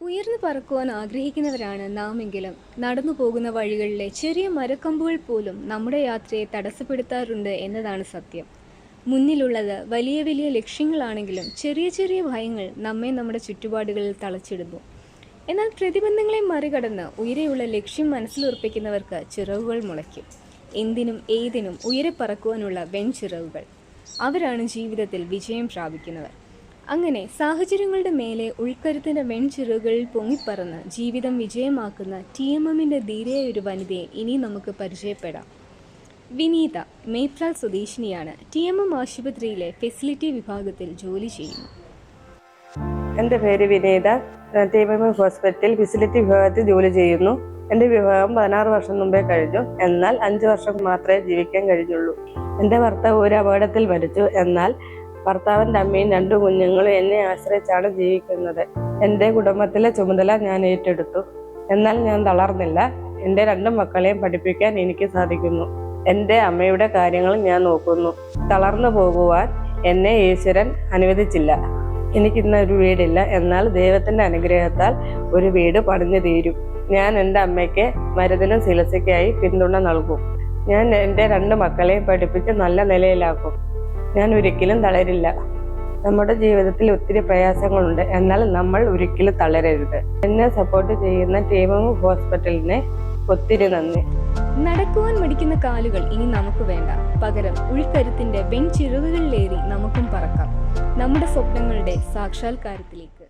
ഉയർന്നു പറക്കുവാൻ ആഗ്രഹിക്കുന്നവരാണ് നാമെങ്കിലും. നടന്നു പോകുന്ന വഴികളിലെ ചെറിയ മരക്കമ്പുകൾ പോലും നമ്മുടെ യാത്രയെ തടസ്സപ്പെടുത്താറുണ്ട് എന്നതാണ് സത്യം. മുന്നിലുള്ളത് വലിയ വലിയ ലക്ഷ്യങ്ങളാണെങ്കിലും ചെറിയ ചെറിയ ഭയങ്ങൾ നമ്മെ നമ്മുടെ ചുറ്റുപാടുകളിൽ തളച്ചിടുന്നു. എന്നാൽ പ്രതിബന്ധങ്ങളെ മറികടന്ന് ഉയരെയുള്ള ലക്ഷ്യം മനസ്സിലുറപ്പിക്കുന്നവർക്ക് ചിറകുകൾ മുളയ്ക്കും. എന്തിനും ഏതിനും ഉയരെ പറക്കുവാനുള്ള വെൺചിറകുകൾ. അവരാണ് ജീവിതത്തിൽ വിജയം പ്രാപിക്കുന്നവർ. അങ്ങനെ സാഹചര്യങ്ങളുടെ മേലെ ഉൾക്കരുത്തിന്റെ വെൺചിറകുകളിൽ പൊങ്ങിപ്പറന്ന് ജീവിതം വിജയമാക്കുന്ന ടി എം എമ്മിന്റെ ധീരയായ ഒരു വനിതയെ ഇനി നമുക്ക് പരിചയപ്പെടാം. വിനീത മേപ്രാൽ സ്വദേശിനിയാണ് ടി എം എം ആശുപത്രിയിലെ ഫെസിലിറ്റി വിഭാഗത്തിൽ ജോലി ചെയ്യുന്നു. എന്റെ പേര് Vineetha. T M M hospital facility വിഭാഗത്തിൽ ജോലി ചെയ്യുന്നു. എന്റെ വിവാഹം പതിനാറ് വർഷം മുമ്പേ കഴിഞ്ഞു. എന്നാൽ അഞ്ച് വർഷം മാത്രമേ ജീവിക്കാൻ കഴിഞ്ഞുള്ളൂ. എന്റെ ഭർത്താവ് ഒരു അപകടത്തിൽ മരിച്ചു. എന്നാൽ ഭർത്താവിന്റെ അമ്മയും രണ്ടു കുഞ്ഞുങ്ങളും എന്നെ ആശ്രയിച്ചാണ് ജീവിക്കുന്നത്. എന്റെ കുടുംബത്തിലെ ചുമതല ഞാൻ ഏറ്റെടുത്തു. എന്നാൽ ഞാൻ തളർന്നില്ല. എന്റെ രണ്ട് മക്കളെയും പഠിപ്പിക്കാൻ എനിക്ക് സാധിക്കുന്നു. എന്റെ അമ്മയുടെ കാര്യങ്ങൾ ഞാൻ നോക്കുന്നു. തളർന്നു പോകുവാൻ എന്നെ ഈശ്വരൻ അനുവദിച്ചില്ല. എനിക്കിന്ന് ഒരു വീടില്ല. എന്നാൽ ദൈവത്തിന്റെ അനുഗ്രഹത്താൽ ഒരു വീട് പണിഞ്ഞു തീരും. ഞാൻ എന്റെ അമ്മയ്ക്ക് മരുന്നിനും ചികിത്സയ്ക്കായി പിന്തുണ നൽകും. ഞാൻ എന്റെ രണ്ട് മക്കളെയും പഠിപ്പിച്ച് നല്ല നിലയിലാക്കും. ഞാൻ ഒരിക്കലും തളരില്ല. നമ്മുടെ ജീവിതത്തിൽ ഒത്തിരി പ്രയാസങ്ങളുണ്ട്. എന്നാൽ നമ്മൾ ഒരിക്കലും തളരരുത്. എന്നെ സപ്പോർട്ട് ചെയ്യുന്ന ടീമും ഹോസ്പിറ്റലിനെ ഒത്തിരി നന്ദി. നടക്കുവാൻ മടിക്കുന്ന കാലുകൾ ഇനി നമുക്ക് വേണ്ട. പകരം ഉൾക്കരുത്തിന്റെ വെൺചിറവുകളിലേറി നമുക്കും പറക്കാം. നമ്മുടെ സ്വപ്നങ്ങളുടെ സാക്ഷാത്കാരത്തിലേക്ക്.